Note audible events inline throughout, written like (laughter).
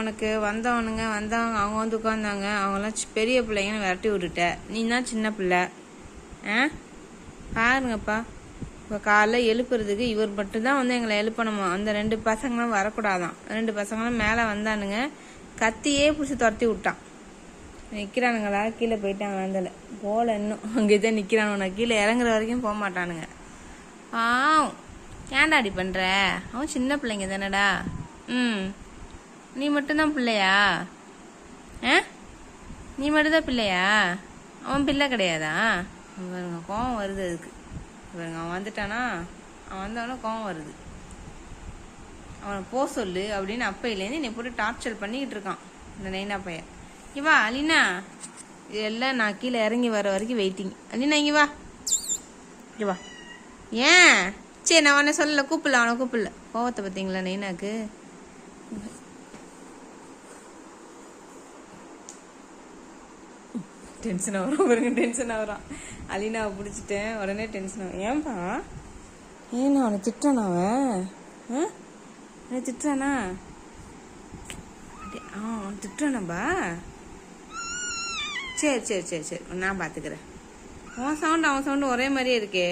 உனக்கு வந்தவனுங்க வந்தவங்க அவங்க வந்து உட்காந்தாங்க அவங்களாம் பெரிய பிள்ளைங்கன்னு விரட்டி விட்டுட்ட. நீ தான் சின்ன பிள்ளை? ஆ? பாருங்கப்பா. இப்போ காலைல எழுப்புறதுக்கு இவர் மட்டும்தான் வந்து எங்களை எழுப்பணுமா? அந்த ரெண்டு பசங்களும் வரக்கூடாதான். ரெண்டு பசங்களும் மேலே வந்தானுங்க. கத்தியே பிடிச்சி துரத்தி விட்டான். நிற்கிறானுங்களா கீழே போயிட்டாங்க வந்தல. போகல இன்னும். அங்கே தான் நிற்கிறானுங்க கீழே இறங்குற வரைக்கும் போக மாட்டானுங்க. ஆ ஏன்டா அடி பண்ணுற அவன் சின்ன பிள்ளைங்க தானடா. ம். நீ மட்டும்தான் பிள்ளையா? ஆ? நீ மட்டும்தான் பிள்ளையா? அவன் பிள்ளை கிடையாதா? பாருங்க கோவம் வருது அதுக்கு. பாருங்க அவன் வந்துட்டானா? அவன் வந்தவன கோவம் வருது. அவனை போ சொல்லு அப்படின்னு அப்பையிலேருந்து நீ போட்டு டார்ச்சர் பண்ணிக்கிட்டு இருக்கான் இந்த நைனா பையன். இங்க வா அலினா. எல்லாம் நான் கீழே இறங்கி வர வரைக்கும் வெயிட்டிங் அலினா இங்கே வா. இங்க வா. ஏன்? சரி நான் அவனை சொல்லல கூப்பிடல அவனை கூப்பிடல. கோவத்தை பார்த்தீங்களா நைனாக்கு? டென்ஷன் ஆகிறான் பாருங்க டென்ஷன் ஆகிறான் அலினாவை பிடிச்சிட்டேன் உடனே டென்ஷன் ஆகும் ஏன்பா? ஏன் அவனை திட்டான் அவன்? ஆ? அவனை திட்டானா அவன் திட்டானாப்பா சரி சரி சரி சரி நான் பார்த்துக்கிறேன் அவன் சவுண்டு அவன் சவுண்டு ஒரே மாதிரியே இருக்கே.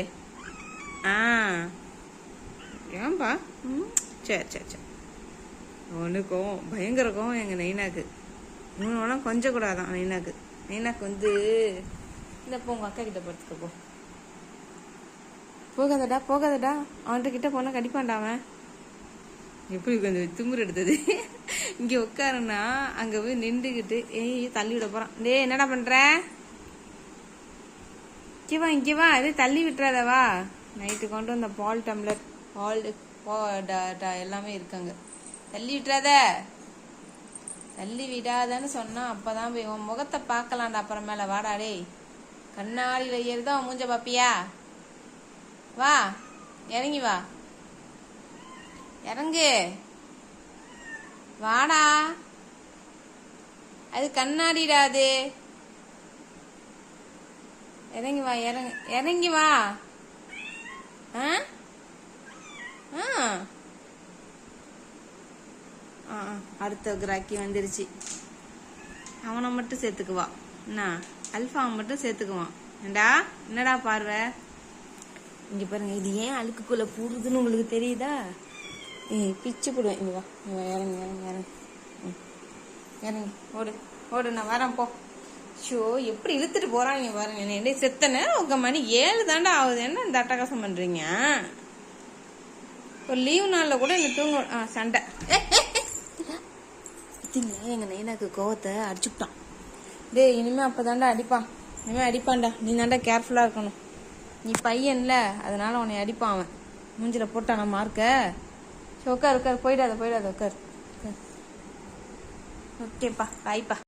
ஆ. ஏன்பா? ம் சரி சரி சரி. அவனுக்கும் பயங்கர கோவம் எங்கள் நைனாக்கு. இவனெல்லாம் கொஞ்சம் கூடாதான் நைனாக்கு. எனக்கு வந்து இந்த போ உங்கள் அக்கா கிட்ட படுத்துக்க போ. போகாதடா போகாதடா. அவன்கிட்ட கிட்ட போனால் கடிப்பான்டா அவன். எப்படி கொஞ்சம் திமிரு எடுத்தது? இங்கே உட்காருன்னா அங்கே போய் நின்றுக்கிட்டு ஏய் தள்ளி விட போகிறான் டேய் என்னடா பண்ணுற இங்கே வா இங்கே வா. இதே தள்ளி விட்டுறாதவா நைட்டு கொண்டு வந்த பால் டம்ளர் பால் பா- ட- ட- எல்லாமே இருக்காங்க. தள்ளி விட்டுறாத. தள்ளி விடாதன்னு சொன்னா அப்பதான் போய் உன் முகத்தை பார்க்கலாம்டா அப்புறமேல. வாடா டேய். கண்ணாடியில் ஏறுதா மூஞ்ச பாப்பியா? வா இறங்கி வா. இறங்கு. வாடா. அது கண்ணாடிடா அது. இறங்கி வா இறங்க இறங்கி வா. ஆ? ஆ ஆ, அடுத்த கிராக்கி வந்துருச்சு. அவனை மட்டும் சேர்த்துக்குவா. என்ன? அல்ஃபாவை மட்டும் சேர்த்துக்குவான். ஏண்டா? என்னடா பார்வை? இங்க பாருங்க இது ஏன் அழுக்குக்குள்ள பூடுதுன்னு உங்களுக்கு தெரியுதா? ஏ பிச்சு போடுவேன் இங்க வா. இங்க இறங்க இறங்க இறங்கு. ம். ஓடு. ஓடு நான் வரேன் போ. ஷோ எப்படி இழுத்துட்டு போறாங்க பாருங்க. என்ன என்ன செத்த நேரம் உங்க மணி ஏழு தாண்டா ஆகுது. என்ன இந்த அட்டகாசம் பண்றீங்க? ஒரு லீவ் நாள்ல கூட இந்த தூங்க ஆ சண்டை. (laughs) பார்த்தீங்களா எங்கள் நைனாக்கு கோவத்தை அடிச்சுட்டான் டேய் இனிமே அப்பதான்டா அடிப்பான். இனிமே அடிப்பான்டா. நீ தாண்டா கேர்ஃபுல்லாக இருக்கணும். நீ பையன்ல அதனால உன்னை அடிப்பான் அவன். மூஞ்சில போட்டான மார்க்க சரி உட்கார் உட்கார். போயிடாத போயிடாத உட்கார். ஓகேப்பா பாய்ப்பா